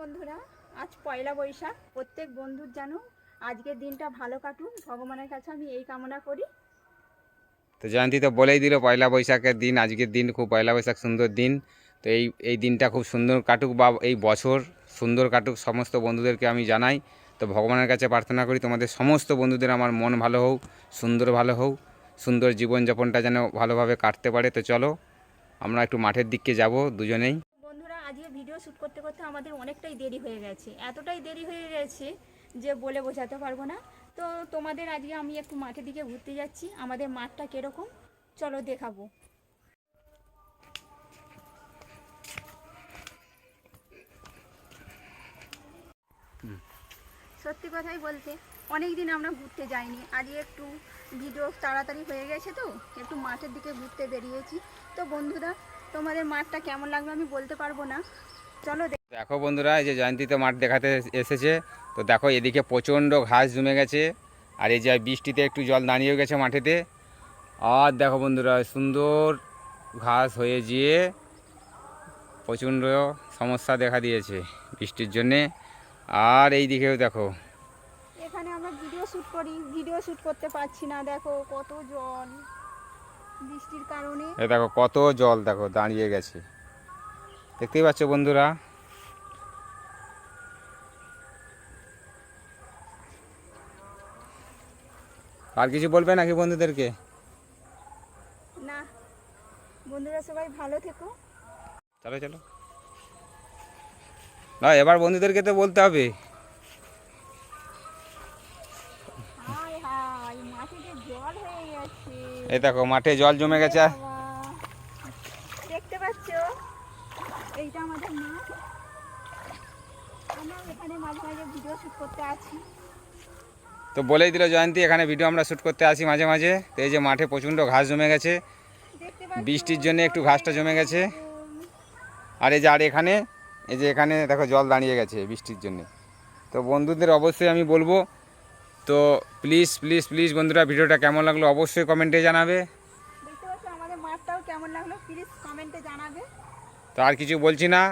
বন্ধুরা আজ পয়লা বৈশাখ। প্রত্যেক বন্ধুর যেন আজকের দিনটা ভালো কাটুক। ভগবানের কাছে আমি এই কামনা করি। তো জয়ন্তী তো বলেই দিল পয়লা বৈশাখের দিন আজকের দিন খুব পয়লা বৈশাখ সুন্দর দিন। তো এই এই দিনটা খুব সুন্দর কাটুক বা এই বছর সুন্দর কাটুক সমস্ত বন্ধুদেরকে আমি জানাই। তো ভগবানের কাছে প্রার্থনা করি তোমাদের সমস্ত বন্ধুদের আমার মন ভালো হোক সুন্দর ভালো হোক সুন্দর জীবনযাপনটা যেন ভালোভাবে কাটতে পারে। তো চলো আমরা একটু মাঠের দিকে যাব দুজনেই। বন্ধুরা আজকে শ্যুট করতে করতে আমাদের অনেকটাই দেরি হয়ে গেছে। এতটাই দেরি হয়ে গেছে যে বলে বোঝাতে পারব না। তো তোমাদের আজকে আমি একটু মাঠের দিকে ঘুরতে যাচ্ছি। আমাদের মাঠটা কীরকম? চলো দেখাবো। সত্যি কথাই বলতে অনেক দিন আমরা ঘুরতে যাইনি। আজকে একটু ভিডিও তাড়াতাড়ি হয়ে গেছে তো একটু মাঠের দিকে ঘুরতে বেরিয়েছি। তো বন্ধুরা তোমাদের মাঠটা কেমন লাগবে আমি বলতে পারব না। চলো দেখো বন্ধুরা এই যে জয়ন্তীতে মাঠ দেখাতে এসেছে। তো দেখো এদিকে প্রচণ্ড ঘাস জমে গেছে। আর এই যে বৃষ্টিতে একটু জল দাঁড়িয়ে গেছে মাঠেতে। আর দেখো বন্ধুরা সুন্দর ঘাস হয়ে গিয়ে প্রচণ্ড সমস্যা দেখা দিয়েছে বৃষ্টির জন্যে। আর এই দিকেও দেখো। এখানে আমরা ভিডিও শ্যুট করি। ভিডিও শ্যুট করতে পারছি না। দেখো কত জল বৃষ্টির কারণে। এ দেখো কত জল দেখো দাঁড়িয়ে গেছে। দেখতেই পাচ্ছ বন্ধুরা। আর কিছু বলবে নাকি বন্ধুদেরকে? না। বন্ধুরা সবাই ভালো থেকো। চলো চলো। না এবার বন্ধুদেরকে তো বলতে হবে। এই দেখো মাঠে জল জমে গেছে। দেখতে পাচ্ছ? এইটা আমাদের মাঠ আমরা এখানে মাঝে মাঝে ভিডিও শ্যুট করতে আছি তো বলেই দিল জয়ন্তী এখানে ভিডিও আমরা শ্যুট করতে আসি মাঝে মাঝে। তো এই যে মাঠে প্রচণ্ড ঘাস জমে গেছে। বৃষ্টির জন্য একটু ঘাসটা জমে গেছে। আর এই যে আর এখানে এই যে এখানে দেখো জল দাঁড়িয়ে গেছে বৃষ্টির জন্য। তো বন্ধুদের অবশ্যই আমি বলব তো প্লিজ প্লিজ প্লিজ বন্ধুরা ভিডিওটা কেমন লাগল অবশ্যই কমেন্টে জানাবে। দেখতে পাচ্ছ? আমাদের মাঠটাও কেমন লাগল? প্লিজ কমেন্টে জানাবে। তো আর কিছু বলছি না।